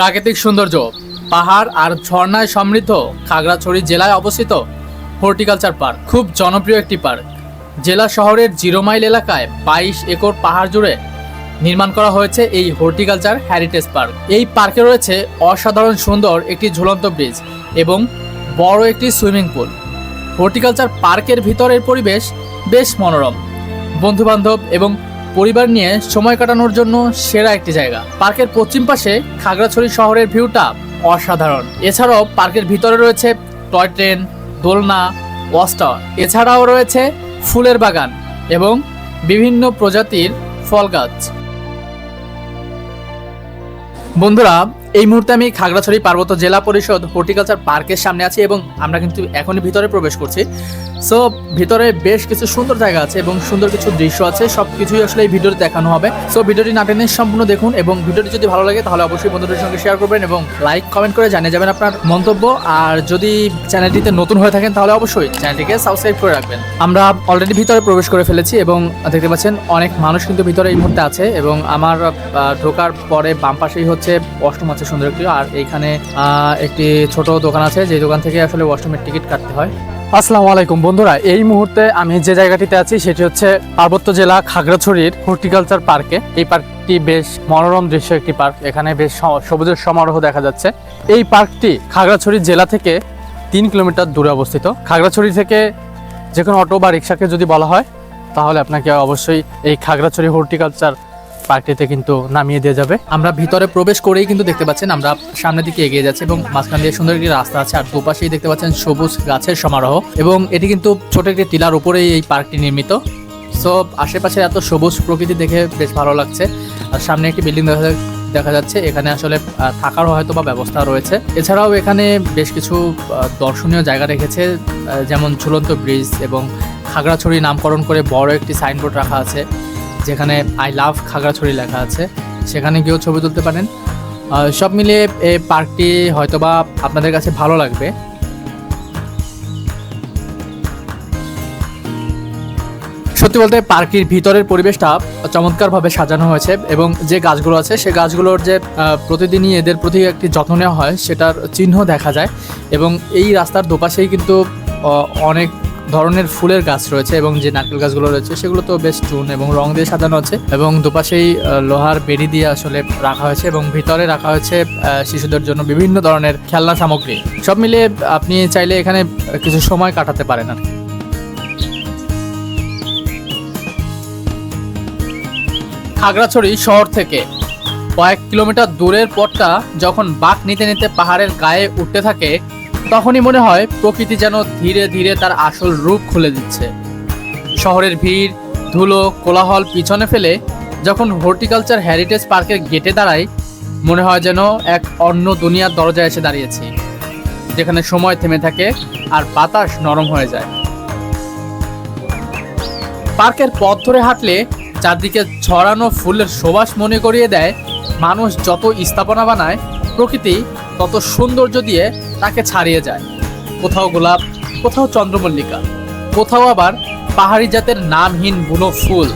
প্রাকৃতিক সৌন্দর্য, পাহাড় আর ঝর্ণায় সমৃদ্ধ খাগড়াছড়ি জেলায় অবস্থিত হর্টিকালচার পার্ক। খুব জনপ্রিয় একটি পার্ক। জেলা শহরের জিরো মাইল এলাকায় বাইশ একর পাহাড় জুড়ে নির্মাণ করা হয়েছে এই হর্টিকালচার হ্যারিটেজ পার্ক। এই পার্কে রয়েছে অসাধারণ সুন্দর একটি ঝুলন্ত ব্রিজ এবং বড় একটি সুইমিং পুল। হর্টিকালচার পার্কের ভিতরের পরিবেশ বেশ মনোরম। বন্ধুবান্ধব এবং পরিবার নিয়ে সময় কাটানোর জন্য সেরা একটি জায়গা। পার্কের পশ্চিম পাশে খাগড়াছড়ি শহরের ভিউটা অসাধারণ। এছাড়াও পার্কের ভিতরে রয়েছে টয় ট্রেন, দোলনা ওয়াস্টার এছাড়াও রয়েছে ফুলের বাগান এবং বিভিন্ন প্রজাতির ফল গাছ। বন্ধুরা এই মুহূর্তে আমি খাগড়াছড়ি পার্বত্য জেলা পরিষদ হর্টিকালচার পার্কের সামনে আছি এবং আমরা কিন্তু এখনই ভিতরে প্রবেশ করছি। সো ভিতরে বেশ কিছু সুন্দর জায়গা আছে এবং সুন্দর কিছু দৃশ্য আছে সব কিছুই আসলে এই ভিডিওতে দেখানো হবে। সো ভিডিওটি না টেনে সম্পূর্ণ দেখুন এবং ভিডিওটি যদি ভালো লাগে তাহলে অবশ্যই বন্ধুদের সঙ্গে শেয়ার করবেন এবং লাইক কমেন্ট করে জানিয়ে যাবেন আপনার মন্তব্য। আর যদি চ্যানেলটিতে নতুন হয়ে থাকেন তাহলে অবশ্যই চ্যানেলটিকে সাবস্ক্রাইব করে রাখবেন। আমরা অলরেডি ভিতরে প্রবেশ করে ফেলেছি এবং দেখতে পাচ্ছেন অনেক মানুষ কিন্তু ভিতরে এই মুহূর্তে আছে এবং আমার ঢোকার পরে বাম পাশেই হচ্ছে ওয়াশরুম আছে সুন্দর একটি। আর এইখানে একটি ছোট দোকান আছে যে দোকান থেকে আসলে ওয়াশরুমের টিকিট কাটতে হয়। আসসালামু আলাইকুম বন্ধুরা, এই মুহূর্তে আমি যে জায়গাটিতে আছি, সেটি হচ্ছে পার্বত্য জেলা খাগড়াছড়ির হর্টিকালচার পার্কে। এই পার্কটি বেশ মনোরম দৃশ্য একটি পার্ক। এখানে বেশ সবুজের সমারোহ দেখা যাচ্ছে। এই পার্কটি খাগড়াছড়ি জেলা থেকে তিন কিলোমিটার দূরে অবস্থিত। খাগড়াছড়ি থেকে যে কোনো অটো বা রিক্সাকে যদি বলা হয়, তাহলে আপনাকে অবশ্যই এই খাগড়াছড়ি হর্টিকালচার পার্কটিতে কিন্তু নামিয়ে দিয়ে যাবে। আমরা ভিতরে প্রবেশ করেই কিন্তু দেখতে পাচ্ছেন আমরা সামনের দিকে এগিয়ে যাচ্ছি এবং মাঝখান দিয়ে সুন্দর একটি রাস্তা আছে আর দুপাশেই দেখতে পাচ্ছেন সবুজ গাছের সমারোহ এবং এটি কিন্তু ছোট একটি টিলার উপরেই এই পার্কটি নির্মিত। সো আশেপাশে এত সবুজ প্রকৃতি দেখে বেশ ভালো লাগছে। আর সামনে একটি বিল্ডিং দেখা দেখা যাচ্ছে এখানে আসলে আহ, থাকারও হয়তো বা ব্যবস্থা রয়েছে। এছাড়াও এখানে বেশ কিছু দর্শনীয় জায়গা রেখেছে যেমন ঝুলন্ত ব্রিজ এবং খাগড়াছড়ি নামকরণ করে বড় একটি সাইনবোর্ড রাখা আছে। যেখানে আই লাভ খাগড়াছড়ি লেখা আছে, সেখানে গিয়েও ছবি তুলতে পারেন। সব মিলিয়ে এই পার্কটি হয়তোবা আপনাদের কাছে ভালো লাগবে। সত্যি বলতে পার্কের ভিতরের পরিবেশটা চমৎকারভাবে সাজানো হয়েছে এবং যে গাছগুলো আছে, সে গাছগুলোর যে প্রতিদিনই এদের প্রতি একটি যত্ন নেওয়া হয়, সেটার চিহ্ন দেখা যায় এবং এই রাস্তার দুপাশেই কিন্তু অনেক ধরনের ফুলের গাছ রয়েছে এবং যে নারকেল গাছগুলো রয়েছে সেগুলো তো বেশ চুন এবং রং দিয়ে সাজানো আছে এবং দুপাশেই লোহার বেড়ি দিয়ে আসলে রাখা হয়েছে এবং ভিতরে রাখা হয়েছে শিশুদের জন্য বিভিন্ন ধরনের খেলনা সামগ্রী সব মিলিয়ে আপনি চাইলে এখানে কিছু সময় কাটাতে পারেন আর। খাগড়াছড়ি শহর থেকে কয়েক কিলোমিটার দূরের পথটা যখন বাঁক নিতে নিতে পাহাড়ের গায়ে উঠতে থাকে তখনই মনে হয় প্রকৃতি যেন ধীরে ধীরে তার আসল রূপ খুলে দিচ্ছে। শহরের ভিড়, ধুলো, কোলাহল পিছনে ফেলে যখন হর্টিকালচার হ্যারিটেজ পার্কের গেটে দাঁড়াই, মনে হয় যেন এক অন্য দুনিয়ার দরজায় এসে দাঁড়িয়েছি, যেখানে সময় থেমে থাকে আর বাতাস নরম হয়ে যায়। পার্কের পথ ধরে হাঁটলে চারদিকে ছড়ানো ফুলের সুবাস মনে করিয়ে দেয়, মানুষ যত স্থাপনা বানায়, প্রকৃতি তত সৌন্দর্য দিয়ে তাকে ছাড়িয়ে যায়। কোথাও গোলাপ, কোথাও চন্দ্রমল্লিকা, কোথাও আবার পাহাড়ি জাতের নামহীন বুনো ফুল।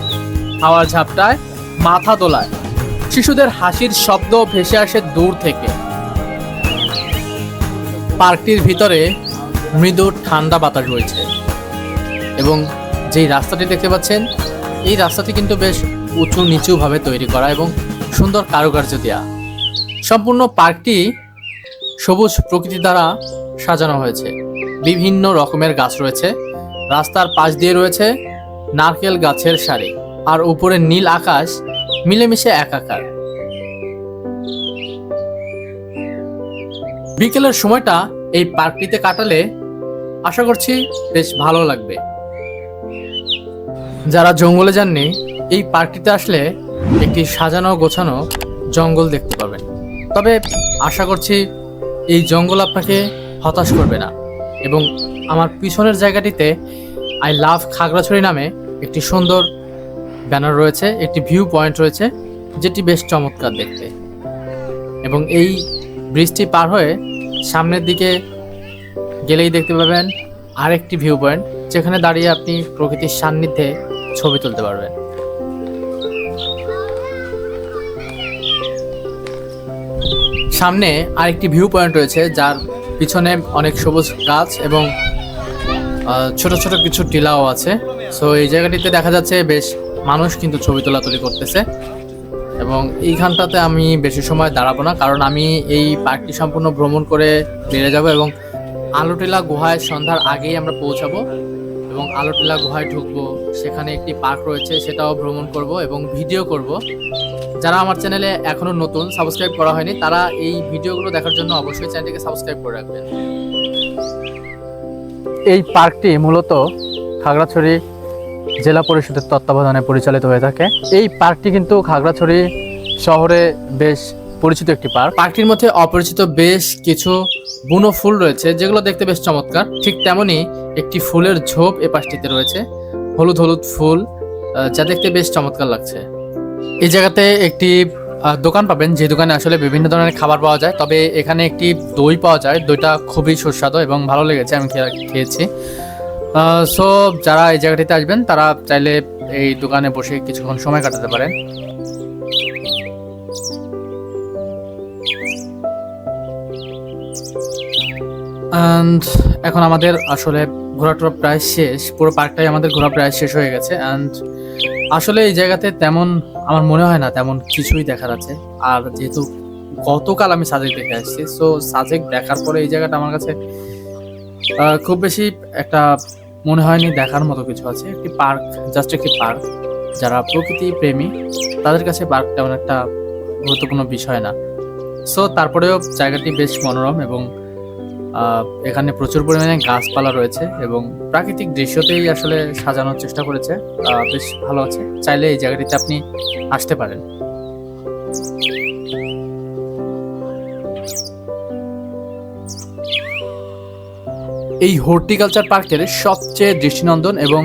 হাওয়ার ঝাপটায় মাথা দোলায়। শিশুদের হাসির শব্দ ভেসে আসে দূর থেকে। পার্কটির ভিতরে মৃদু ঠান্ডা বাতাস রয়েছে। এবং যেই রাস্তাটি দেখতে পাচ্ছেন, এই রাস্তাটি কিন্তু বেশ উঁচু নিচুভাবে তৈরি করা এবং সুন্দর কারুকার্য দেওয়া সম্পূর্ণ পার্কটি সবুজ প্রকৃতি দ্বারা সাজানো হয়েছে। বিভিন্ন রকমের গাছ রয়েছে। রাস্তার পাশ দিয়ে রয়েছে নারকেল গাছের সারি আর উপরে নীল আকাশ, মিলেমিশে একাকার। বিকেলের সময়টা এই পার্কটিতে কাটালে আশা করছি বেশ ভালো লাগবে। যারা জঙ্গলে যাননি, এই পার্কটিতে আসলে একটি সাজানো গোছানো জঙ্গল দেখতে পাবেন তবে আশা করছি এই জঙ্গল আপনাকে হতাশ করবে না। এবং আমার পিছনের জায়গাটিতে আই লাভ খাগড়াছড়ি নামে একটি সুন্দর ব্যানার রয়েছে, একটি ভিউ পয়েন্ট রয়েছে, যেটি বেশ চমৎকার দেখতে। এবং এই ব্রিজটি পার হয়ে সামনের দিকে গেলেই দেখতে পাবেন আরেকটি ভিউ পয়েন্ট, যেখানে দাঁড়িয়ে আপনি প্রকৃতির সান্নিধ্যে ছবি তুলতে পারবেন। সামনে আরেকটি ভিউ পয়েন্ট রয়েছে, যার পিছনে অনেক সবুজ গাছ এবং ছোট ছোট কিছু টিলাও আছে। সো এই জায়গাটিতে দেখা যাচ্ছে বেশ মানুষ কিন্তু ছবি তোলা তোলাতুলি করতেছে। এবং এইখানটাতে আমি বেশি সময় দাঁড়াবো না, কারণ আমি এই পার্কটি সম্পূর্ণ ভ্রমণ করে বেড়ে যাব এবং আলোটিলা গুহায় সন্ধ্যার আগেই আমরা পৌঁছাবো। এবং আলোটিলা গুহায় ঢুকবো, সেখানে একটি পার্ক রয়েছে, সেটাও ভ্রমণ করব এবং ভিডিও করব। যারা আমার চ্যানেলে এখনও নতুন সাবস্ক্রাইব করা হয়নি তারা এই ভিডিওগুলো দেখার জন্য অবশ্যই চ্যানেলটিকে সাবস্ক্রাইব করে রাখবেন। এই পার্কটি মূলত খাগড়াছড়ি জেলা পরিষদের তত্ত্বাবধানে পরিচালিত হয়ে থাকে। এই পার্কটি কিন্তু খাগড়াছড়ি শহরে বেশ পরিচিত একটি পার্ক। পার্কটির মধ্যে অপরিচিত বেশ কিছু বুনো ফুল রয়েছে যেগুলো দেখতে বেশ চমৎকার। ঠিক তেমনি একটি ফুলের ঝোপ এ পাশটিতে রয়েছে হলুদ হলুদ ফুল যা দেখতে বেশ চমৎকার লাগছে। এই জায়গাতে একটি দোকান পাবেন, যে দোকানে আসলে বিভিন্ন ধরনের খাবার পাওয়া যায়। তবে এখানে একটি দই পাওয়া যায়। দইটা খুবই সুস্বাদু এবং ভালো লেগেছে, আমি খেয়ে- খেয়েছি। সো, যারা এই জায়গাটিতে আসবেন, তারা চাইলে এই দোকানে বসে কিছুক্ষণ সময় কাটাতে পারেন। অ্যান্ড এখন আমাদের আসলে ঘোরাটোরা প্রায় শেষ। পুরো পার্কটাই আমাদের ঘোরা প্রায় শেষ হয়ে গেছে। অ্যান্ড আসলে এই জায়গাতে তেমন আমার মনে হয় না তেমন কিছুই দেখার আছে। আর যেহেতু গতকাল আমি সাজেক দেখে আসছি সো সাজেক দেখার পরে এই জায়গাটা আমার কাছে খুব বেশি একটা মনে হয়নি দেখার মতো কিছু আছে। একটি পার্ক জাস্ট একটি পার্ক যারা প্রকৃতি প্রেমী, তাদের কাছে পার্ক তেমন একটা গুরুত্বপূর্ণ বিষয় না। সো তারপরেও জায়গাটি বেশ মনোরম এবং এখানে প্রচুর পরিমাণে গাছপালা রয়েছে এবং প্রাকৃতিক দৃশ্যতেই আসলে সাজানোর চেষ্টা করেছে। বেশ ভালো আছে। চাইলে এই জায়গাটিতে আপনি আসতে পারেন। এই হর্টিকালচার পার্কের সবচেয়ে দৃষ্টিনন্দন এবং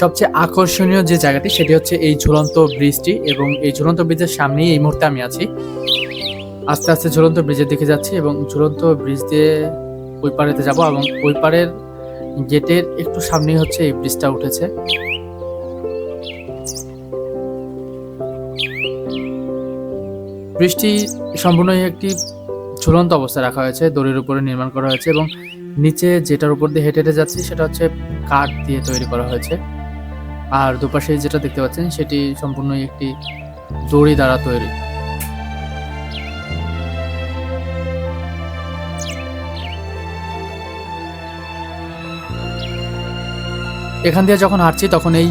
সবচেয়ে আকর্ষণীয় যে জায়গাটি, সেটি হচ্ছে এই ঝুলন্ত ব্রিজটি এবং এই ঝুলন্ত ব্রিজের সামনেই এই মুহূর্তে আমি আছি। আস্তে আস্তে ঝুলন্ত ব্রিজের দিকে যাচ্ছি এবং ঝুলন্ত ব্রিজ দিয়ে ওই পারেতে যাব এবং ওই পারের গেটের একটু সামনেই হচ্ছে এই ব্রিজটা উঠেছে। ব্রিজটি সম্পূর্ণই একটি ঝুলন্ত অবস্থায় রাখা হয়েছে, দড়ির উপরে নির্মাণ করা হয়েছে এবং নিচে যেটার উপর দিয়ে হেঁটে হেঁটে যাচ্ছি সেটা হচ্ছে কাঠ দিয়ে তৈরি করা হয়েছে। আর দুপাশে যেটা দেখতে পাচ্ছেন সেটি সম্পূর্ণই একটি দড়ি দ্বারা তৈরি। এখান দিয়ে যখন হাঁটছি, তখন এই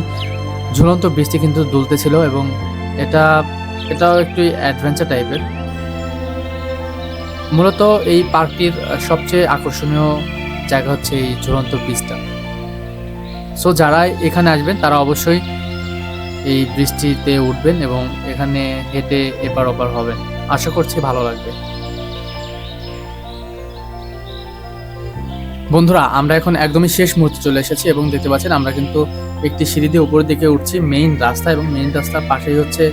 ঝুলন্ত বৃষ্টি কিন্তু দুলতেছিল এবং এটা, এটাও একটু অ্যাডভেঞ্চার টাইপের মূলত এই পার্কটির সবচেয়ে আকর্ষণীয় জায়গা হচ্ছে এই ঝুলন্ত ব্রিজটা। সো যারা এখানে আসবেন, তারা অবশ্যই এই বৃষ্টিতে উঠবেন এবং এখানে হেঁটে এপার ওপার হবেন। আশা করছি ভালো লাগবে। বন্ধুরা, আমরা এখন একদমই শেষ মুহূর্তে চলে এসেছি এবং দেখতে পাচ্ছেন আমরা কিন্তু একটি সিঁড়ি দিয়ে উপরের দিকে উঠছি মেইন রাস্তা এবং মেইন রাস্তার পাশেই হচ্ছে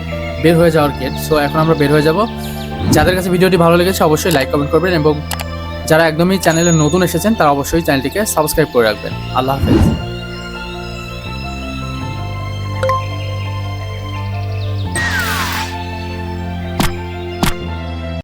বের হয়ে যাওয়ার গেট সো এখন আমরা বের হয়ে যাব। যাদের কাছে ভিডিওটি ভালো লেগেছে অবশ্যই লাইক কমেন্ট করবেন এবং যারা একদমই চ্যানেলে নতুন এসেছেন, তারা অবশ্যই চ্যানেলটিকে সাবস্ক্রাইব করে রাখবেন। আল্লাহ হাফেজ।